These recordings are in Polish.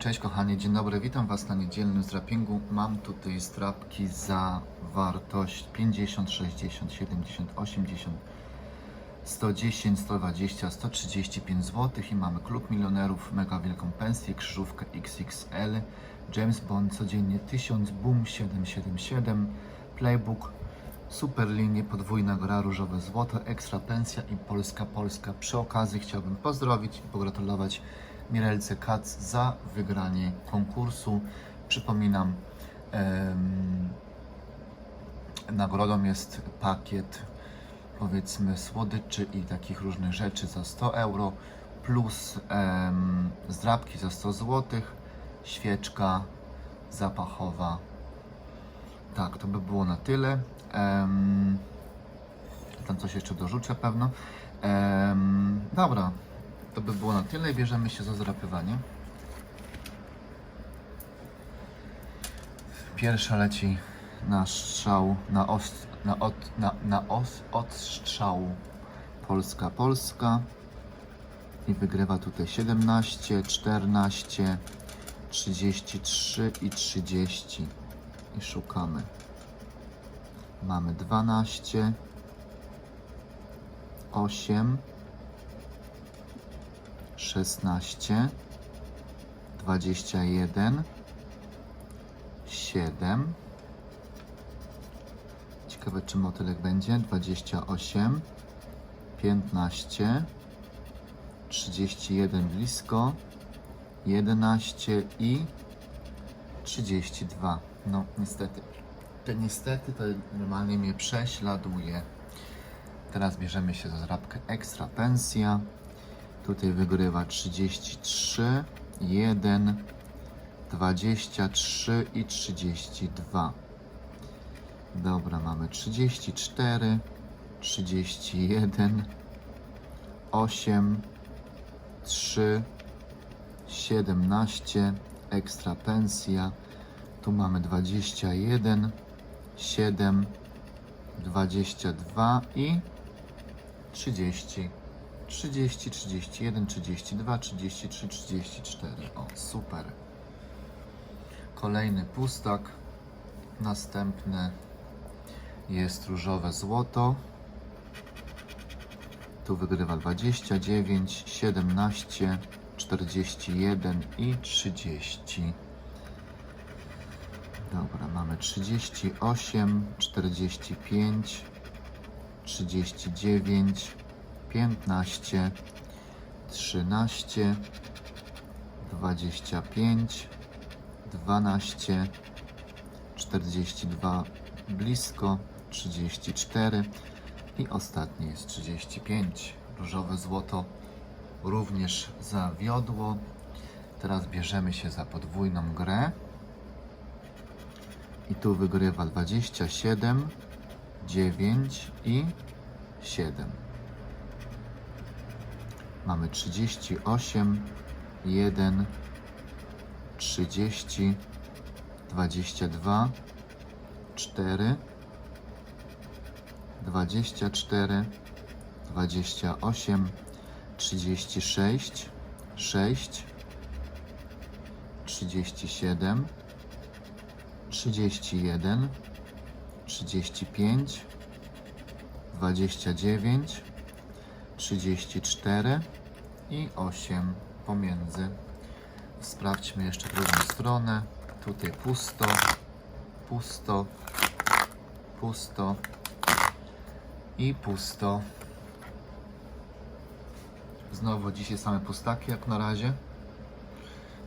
Cześć kochani, dzień dobry, witam Was na niedzielnym zdrapingu. Mam tutaj zdrapki za wartość 50, 60, 70, 80, 110, 120, 135 zł i mamy Klub Milionerów, mega wielką pensję, krzyżówkę XXL, James Bond codziennie 1000, Boom 777, Playbook, Super linie, podwójna gra, różowe złoto, ekstra pensja i Polska Polska. Przy okazji chciałbym pozdrowić i pogratulować Mirelce Kac za wygranie konkursu. Przypominam, em, nagrodą jest pakiet powiedzmy słodyczy i takich różnych rzeczy za 100 euro plus em, zdrabki za 100 zł, świeczka zapachowa. Tak, to by było na tyle. Em, tam coś jeszcze dorzucę pewno. Dobra, to by było na tyle i bierzemy się za zdrapywanie. Pierwsza leci na strzał, na, os, na, od, na, na os, odstrzał Polska, Polska. I wygrywa tutaj 17, 14, 33 i 30. I szukamy. Mamy 12, 8, 16, 21, 7. Ciekawe, czy motylek będzie. 28, 15, 31 blisko, 11 i 32. No, niestety. To niestety to normalnie mnie prześladuje. Teraz bierzemy się za zrabkę ekstra pensja. Tutaj wygrywa 33, 1, 23 i 32. Dobra, mamy 34, 31, 8, 3, 17, ekstra pensja. Tu mamy 21, 7, 22 i 30. 30, 31, 32, 33, 34. O, super. Kolejny pustak. Następne jest różowe złoto. Tu wygrywa 29, 17, 41 i 30. Dobra, mamy 38, 45, 39, 15, 13, 25, 12, 42 blisko, 34 i ostatnie jest 35. Różowe złoto również zawiodło. Teraz bierzemy się za podwójną grę. I tu wygrywa 27, 9 i 7. Mamy 38, 1, 30, 22, 4, 24, 28, 36, 6, 37, 31, 35, 29, 34 i 8 pomiędzy. Sprawdźmy jeszcze drugą stronę. Tutaj pusto, pusto, pusto i pusto. Znowu dzisiaj same pustaki jak na razie.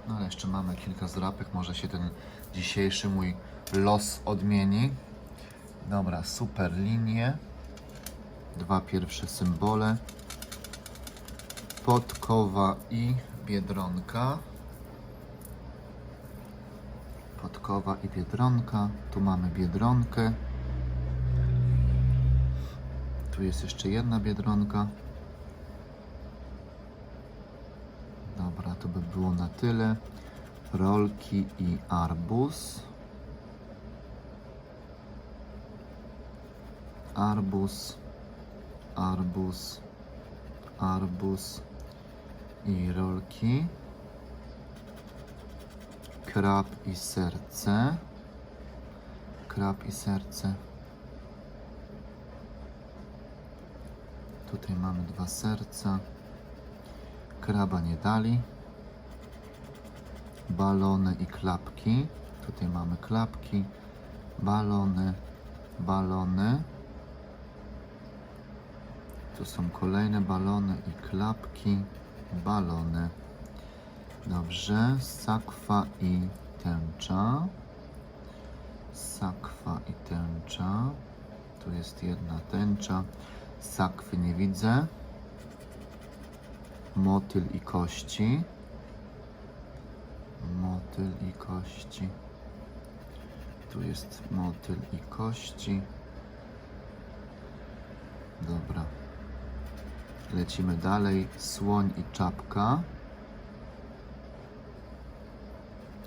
No ale jeszcze mamy kilka zdrapek. Może się ten dzisiejszy mój los odmieni. Dobra, super linie. Dwa pierwsze symbole. Podkowa i Biedronka. Podkowa i Biedronka. Tu mamy Biedronkę. Tu jest jeszcze jedna Biedronka. Dobra, to by było na tyle. Rolki i arbuz. Arbuz, arbuz, arbuz i rolki. krab i serce. Krab i serce. Tutaj mamy dwa serca. Kraba nie dali. Balony i klapki. Tutaj mamy klapki, balony, balony. Tu są kolejne balony i klapki, balony. Dobrze, sakwa i tęcza. Sakwa i tęcza. Tu jest jedna tęcza. Sakwy nie widzę. Motyl i kości. Motyl i kości. Tu jest motyl i kości. Dobra. Lecimy dalej. Słoń i czapka.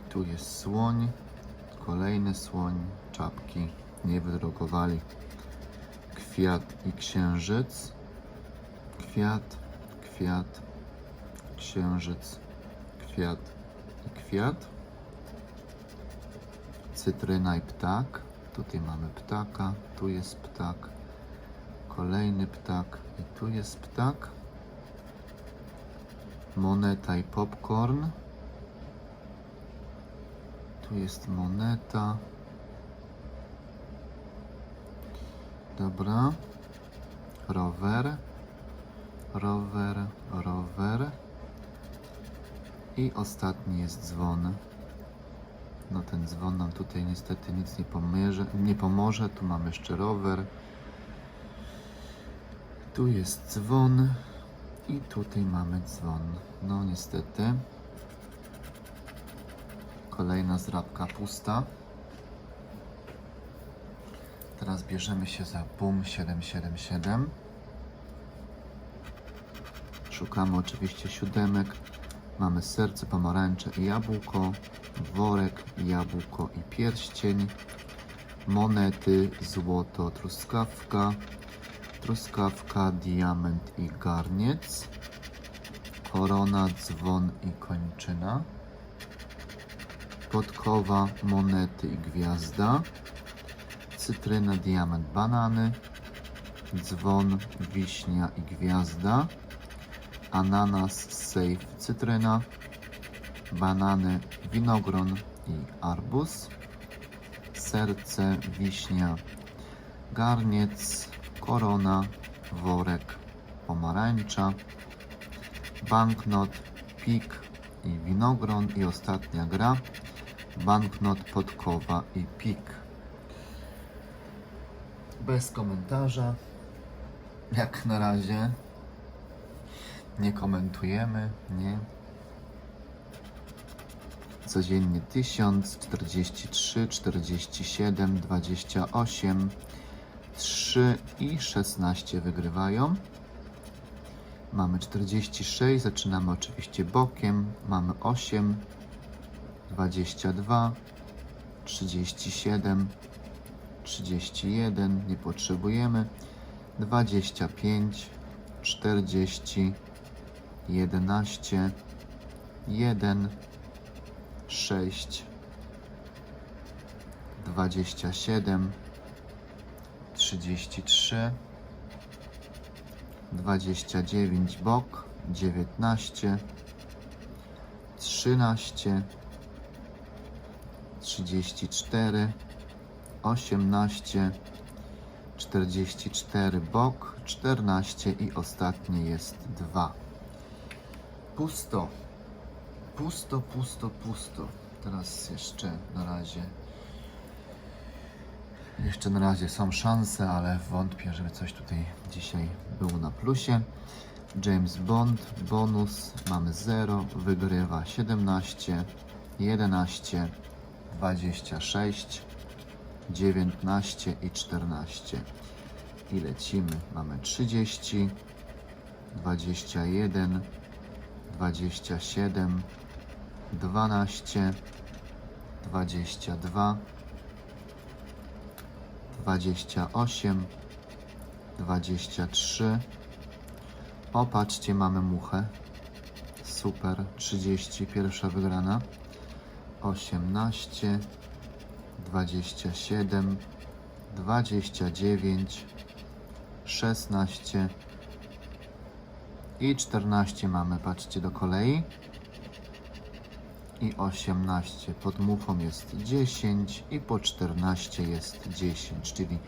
Tu jest słoń. Kolejny słoń. Czapki nie wydrukowali. Kwiat i księżyc. Kwiat, kwiat, księżyc, kwiat i kwiat. Cytryna i ptak. Tutaj mamy ptaka. Tu jest ptak. Kolejny ptak. I tu jest ptak. Moneta i popcorn. Tu jest moneta. Dobra. Rower. Rower, rower. I ostatni jest dzwon. No ten dzwon nam tutaj niestety nic nie pomoże. Nie pomoże. Tu mamy jeszcze rower. Tu jest dzwon. I tutaj mamy dzwon. No niestety. Kolejna zrabka pusta. Teraz bierzemy się za BUM 777. Szukamy oczywiście siódemek. Mamy serce, pomarańcze i jabłko, worek, jabłko i pierścień, monety, złoto, truskawka, truskawka, diament i garniec, korona, dzwon i kończyna, podkowa, monety i gwiazda, cytryna, diament, banany, dzwon, wiśnia i gwiazda, ananas, sejf, cytryna, banany, winogron i arbuz, serce, wiśnia, garniec, korona, worek, pomarańcza, banknot, pik i winogron i ostatnia gra, banknot, podkowa i pik. Bez komentarza, jak na razie nie komentujemy, nie. Codziennie 1000, 43, 47, 28, 3 i 16 wygrywają. Mamy 46, zaczynamy oczywiście bokiem. Mamy 8, 22, 37, 31, nie potrzebujemy. 25, 40, 11, 1, 6, 27, 33, 29 bok, 19, 13, 34, 18, 44 bok, 14 i ostatnie jest 2. Pusto. Pusto, pusto, pusto. Teraz jeszcze na razie. Jeszcze na razie są szanse, ale wątpię, żeby coś tutaj dzisiaj było na plusie. James Bond, bonus, mamy 0, wygrywa 17, 11, 26, 19 i 14. I lecimy. Mamy 30, 21, 27, 12, 22, 28, 23. Opatrzcie, mamy muchę. Super, 30, pierwsza wygrana. osiemnaście, dwadzieścia siedem, dwadzieścia dziewięć, szesnaście i czternaście mamy, patrzcie do kolei. I 18 pod muchą jest 10 i po 14 jest 10, czyli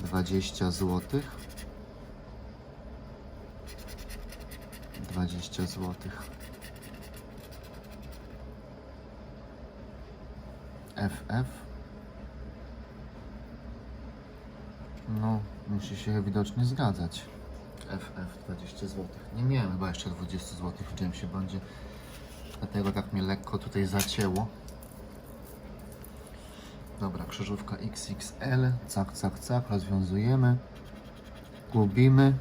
20 zł. 20 zł. FF. No, musi się widocznie zgadzać. FF 20 zł. Nie miałem chyba jeszcze 20 zł w Jamesie Bondzie. Dlatego tak mnie lekko tutaj zacięło. Dobra, krzyżówka XXL. Cak, cak, cak. Rozwiązujemy. Gubimy.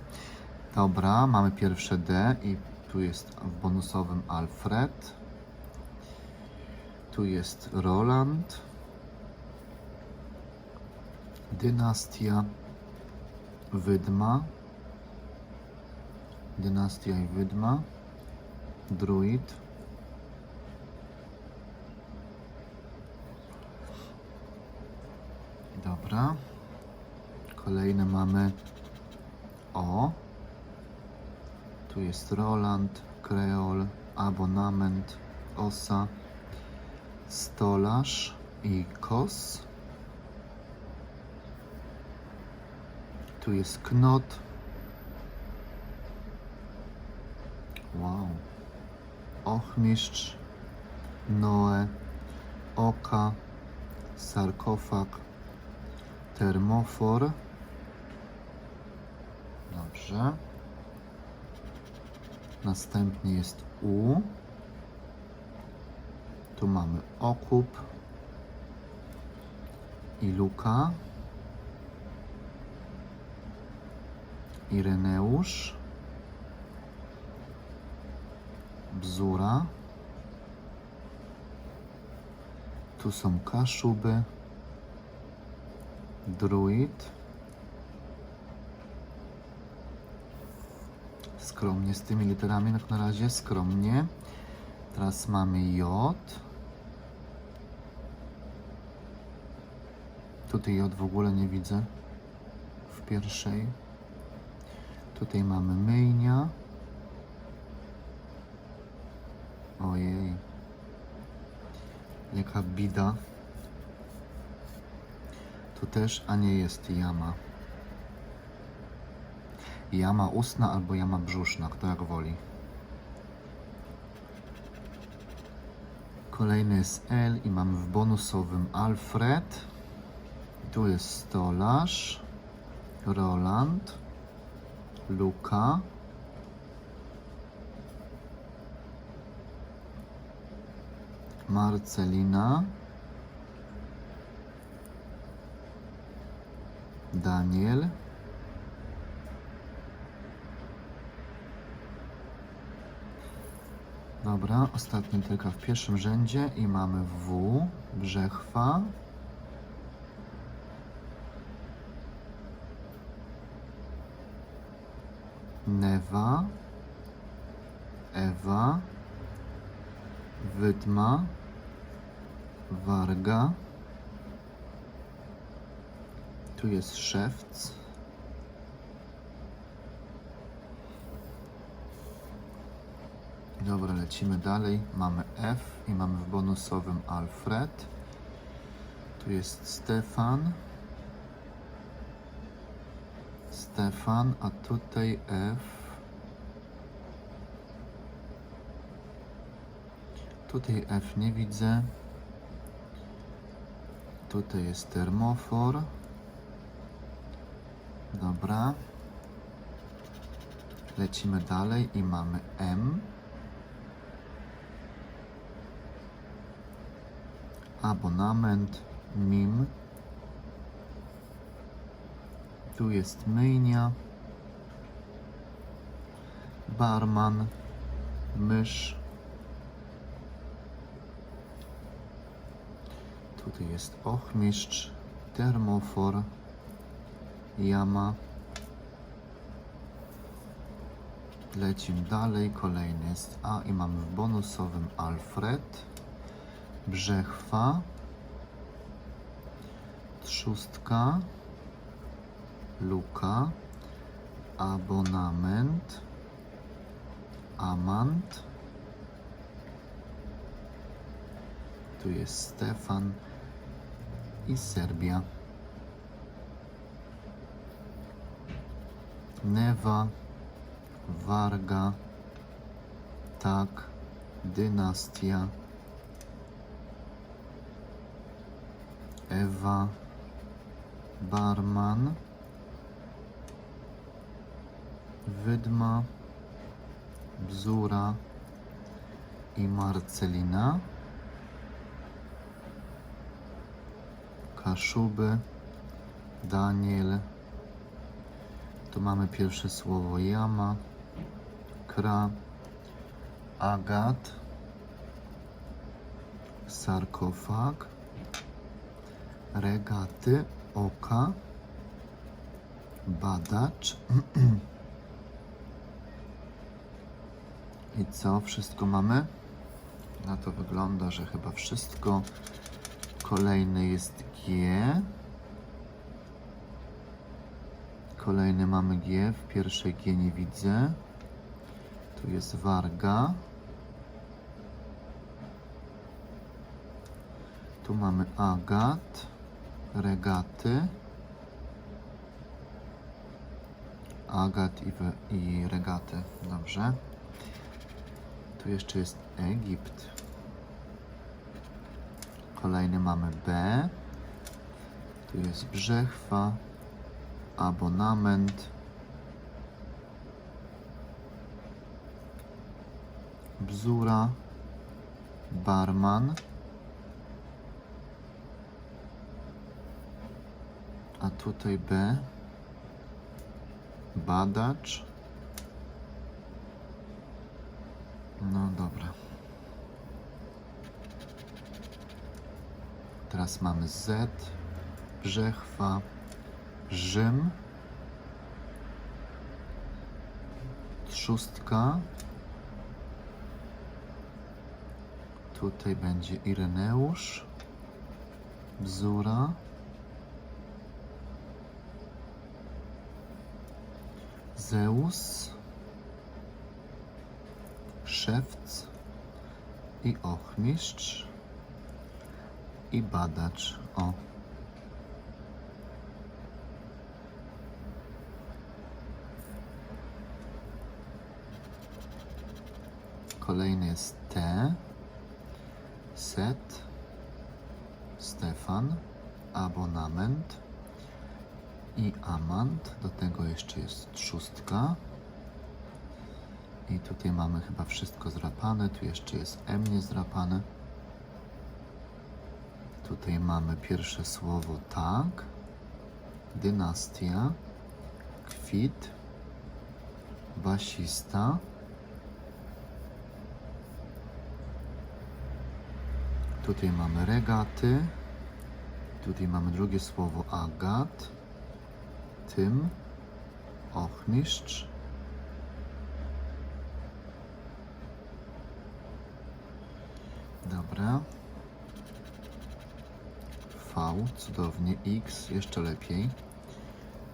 Dobra, mamy pierwsze D i tu jest w bonusowym Alfred. Tu jest Roland. Dynastia. Wydma. Dynastia i Wydma. Druid. Dobra. Kolejne mamy O. Tu jest Roland, Kreol, Abonament, Osa, Stolarz i Kos. Tu jest Knot. Wow. Ochmistrz, Noe, Oka, sarkofag, termofor. Dobrze. Następnie jest U. Tu mamy okup i luka. Ireneusz. Bzura. Tu są kaszuby. Druid. Skromnie z tymi literami, jak na razie skromnie. Teraz mamy J. Tutaj J w ogóle nie widzę w pierwszej. Tutaj mamy myjnia. Ojej. Jaka bida. Tu też, a nie jest jama. Jama ustna albo jama brzuszna, kto jak woli. Kolejny jest L i mamy w bonusowym Alfred. Tu jest stolarz, Roland, Luka. Marcelina. Daniel. Dobra, ostatnia tylko w pierwszym rzędzie i mamy W, Brzechwa. Newa, Ewa, Wydma, Warga. Tu jest Szewc. Dobra, lecimy dalej. Mamy F i mamy w bonusowym Alfred. Tu jest Stefan. Stefan, a tutaj F. Tutaj F nie widzę. Tutaj jest termofor. Dobra. Lecimy dalej i mamy M. abonament, MIM. Tu jest myjnia, barman, mysz. Tutaj jest ochmistrz, termofor, jama. Lecimy dalej, kolejny jest A i mamy w bonusowym Alfred. Brzechwa, Trzustka, Luka, Abonament, Amant, tu jest Stefan i Serbia. Newa, Warga, Tak, Dynastia, Ewa, Barman, Wydma, Bzura i Marcelina, Kaszuby, Daniel, tu mamy pierwsze słowo Jama, Kra, Agat, sarkofag, regaty, oka, badacz. I co? Wszystko mamy? Na to wygląda, że chyba wszystko. Kolejny jest G. Kolejny mamy G. W pierwszej G nie widzę. Tu jest Warga. Tu mamy Agat. Regaty. Agat i, i regaty. Dobrze. Tu jeszcze jest Egipt. Kolejny mamy B. Tu jest Brzechwa. Abonament. Bzura. Barman. A tutaj B. Badacz. No dobra. Teraz mamy Z, Brzechwa, Rzym, Trzustka. Tutaj będzie Ireneusz, Bzura. Zeus, Szewc i Ochmistrz i Badacz. O. Kolejny jest T, Set, Stefan, Abonament i Amant. Do tego jeszcze jest szóstka. I tutaj mamy chyba wszystko zrapane. Tu jeszcze jest M niezrapane. Tutaj mamy pierwsze słowo tak. Dynastia. Kwit. Basista. Tutaj mamy regaty. Tutaj mamy drugie słowo agat. Tym. Ochmistrz. Dobra. V, cudownie. X, jeszcze lepiej.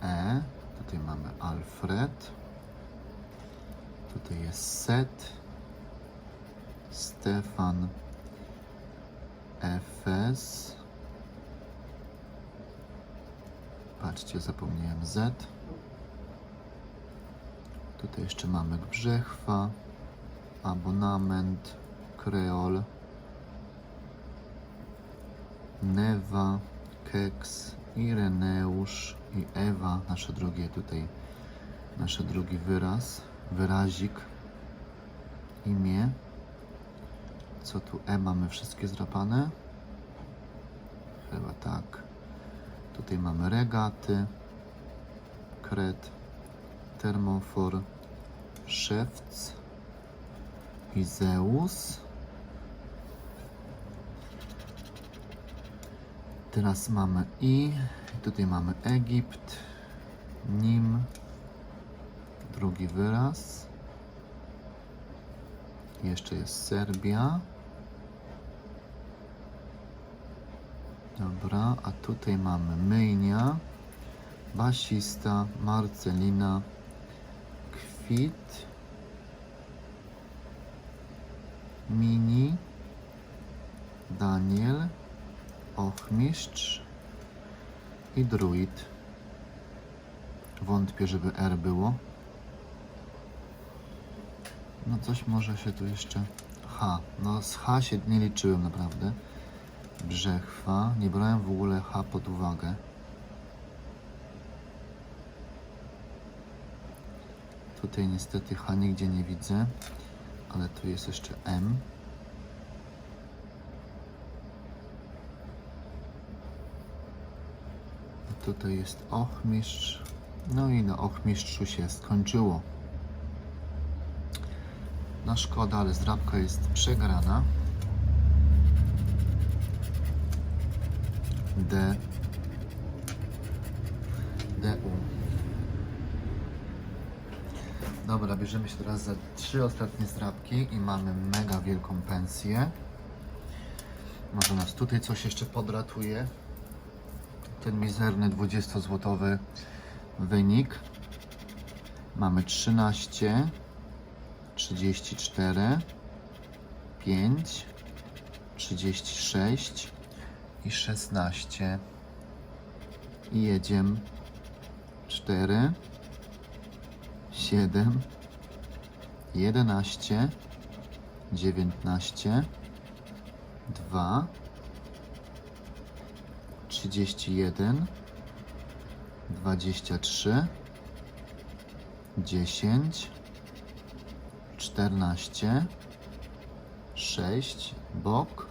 E, tutaj mamy Alfred. Tutaj jest Set. Stefan. Efes. Patrzcie, zapomniałem Z. Tutaj jeszcze mamy Brzechwa. Abonament. Kreol. Newa, Keks, Ireneusz i Ewa, nasze drugie tutaj, nasze drugi wyraz, wyrazik, imię. Co tu E mamy wszystkie zrapane? Chyba tak. Tutaj mamy regaty, kret, termofor, szewc i Zeus. Teraz mamy i tutaj mamy Egipt, nim, drugi wyraz. Jeszcze jest Serbia. Dobra, a tutaj mamy myjnia, basista, Marcelina, kwit, mini, Daniel, ochmistrz i druid. Wątpię, żeby R było. No coś może się tu jeszcze... H. No z H się nie liczyłem naprawdę. Brzechwa. Nie brałem w ogóle H pod uwagę. Tutaj niestety H nigdzie nie widzę. Ale tu jest jeszcze M. Tutaj jest ochmistrz. No i na ochmistrzu się skończyło. No szkoda, ale zdrabka jest przegrana. D. DU. Dobra, bierzemy się teraz za trzy ostatnie zdrabki i mamy mega wielką pensję. Może nas tutaj coś jeszcze podratuje. Ten mizerny 20-złotowy wynik. Mamy 13, 34, 5, 36 i 16. I jedziemy. 4, 7, 11, 19, 2, 31, 23, 10, 14, 6, bok,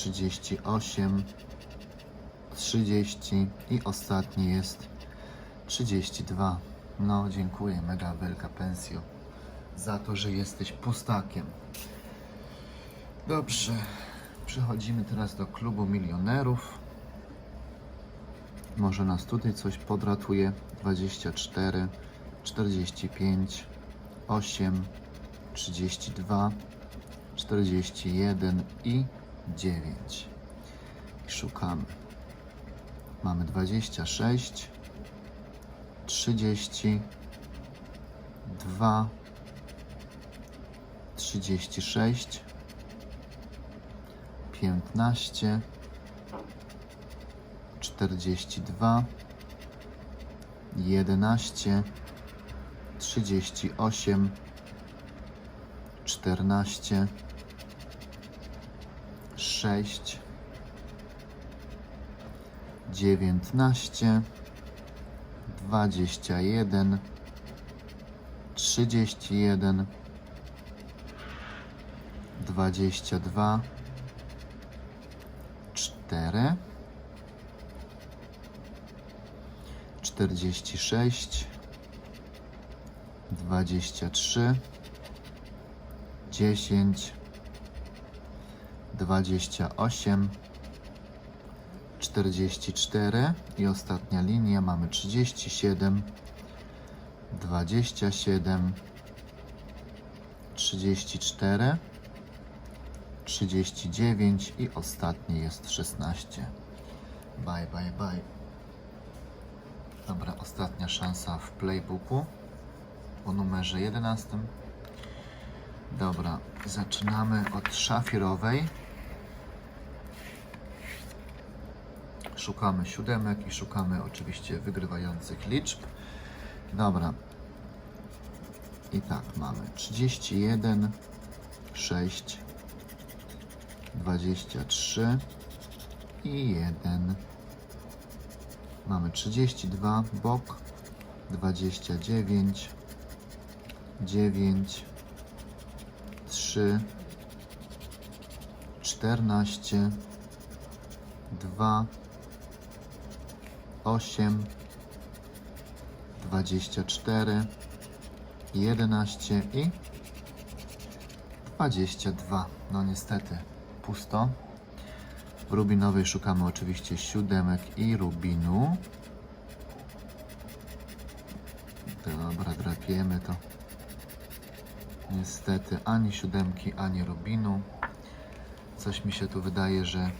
38, 30 i ostatni jest 32. No, dziękuję, mega wielka pensjo, za to, że jesteś pustakiem. Dobrze, przechodzimy teraz do klubu milionerów. Może nas tutaj coś podratuje. 24, 45, 8, 32, 41 i 9. I szukamy. Mamy 26, 30, 2, 36, 15, 42, 11, 38, 14, 6, 19, 21, 31, 22, 4, 46, 23, 10, 28, 44 i ostatnia linia mamy 37, 27, 34, 39 i ostatni jest 16. Bye, bye, bye. Dobra, ostatnia szansa w playbooku po numerze 11. Dobra, zaczynamy od szafirowej. Szukamy siódemek i szukamy oczywiście wygrywających liczb. Dobra. I tak, mamy 31, 6, 23 i 1. Mamy 32, bok, 29, 9, 3, 14, 2, 8, 24, 11 i 22. No niestety pusto. W rubinowej szukamy oczywiście siódemek i rubinu. Dobra, drapiemy to. Niestety ani siódemki, ani rubinu. Coś mi się tu wydaje, że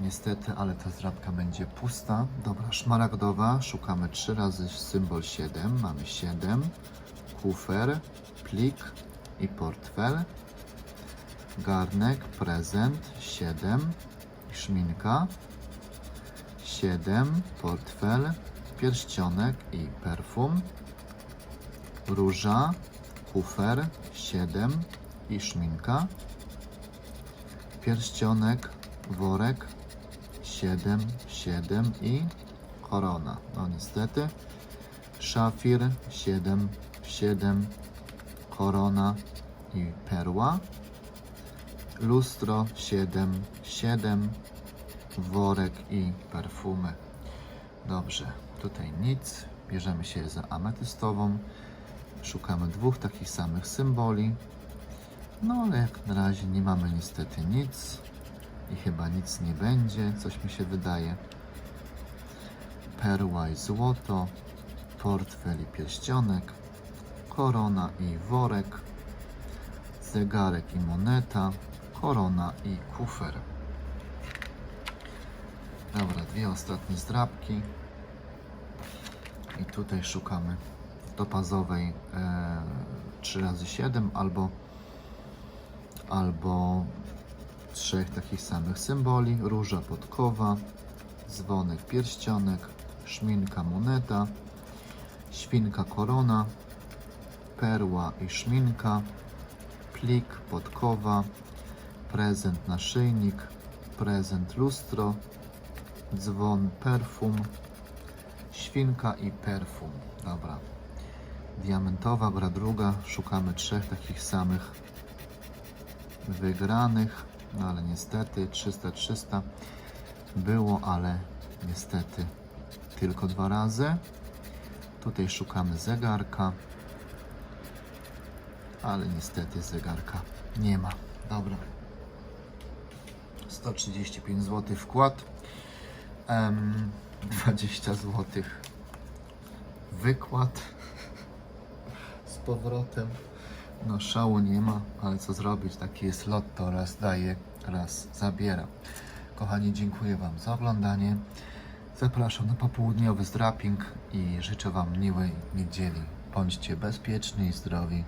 niestety, ale ta zdrabka będzie pusta. Dobra, szmaragdowa. Szukamy 3 razy symbol 7. Mamy 7. Kufer, plik i portfel. Garnek, prezent 7. Szminka 7. Portfel, pierścionek i perfum. Róża, kufer 7 i szminka. Pierścionek, worek 7, 7 i korona. No niestety. Szafir 7, 7, korona i perła. Lustro 7, 7, worek i perfumy. Dobrze, tutaj nic. Bierzemy się za ametystową. Szukamy dwóch takich samych symboli. No ale jak na razie nie mamy niestety nic i chyba nic nie będzie, coś mi się wydaje. Perła i złoto, portfel i pierścionek, korona i worek, zegarek i moneta, korona i kufer. Dobra, dwie ostatnie zdrabki. I tutaj szukamy dopazowej e, 3 razy 7 albo albo trzech takich samych symboli. Róża podkowa, dzwonek pierścionek, szminka moneta, świnka korona, perła i szminka, plik podkowa, prezent naszyjnik, prezent lustro, dzwon perfum, świnka i perfum. Dobra. Diamentowa gra druga. Szukamy trzech takich samych wygranych, no ale niestety 300-300 było, ale niestety tylko dwa razy. Tutaj szukamy zegarka, ale niestety zegarka nie ma. Dobra. 135 zł wkład, em, 20 zł wykład z powrotem. No szału nie ma, ale co zrobić? Taki jest lotto, raz daje, raz zabiera. Kochani, dziękuję Wam za oglądanie. Zapraszam na popołudniowy zdraping i życzę Wam miłej niedzieli. Bądźcie bezpieczni i zdrowi.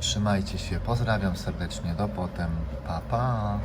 Trzymajcie się, pozdrawiam serdecznie, do potem, pa pa!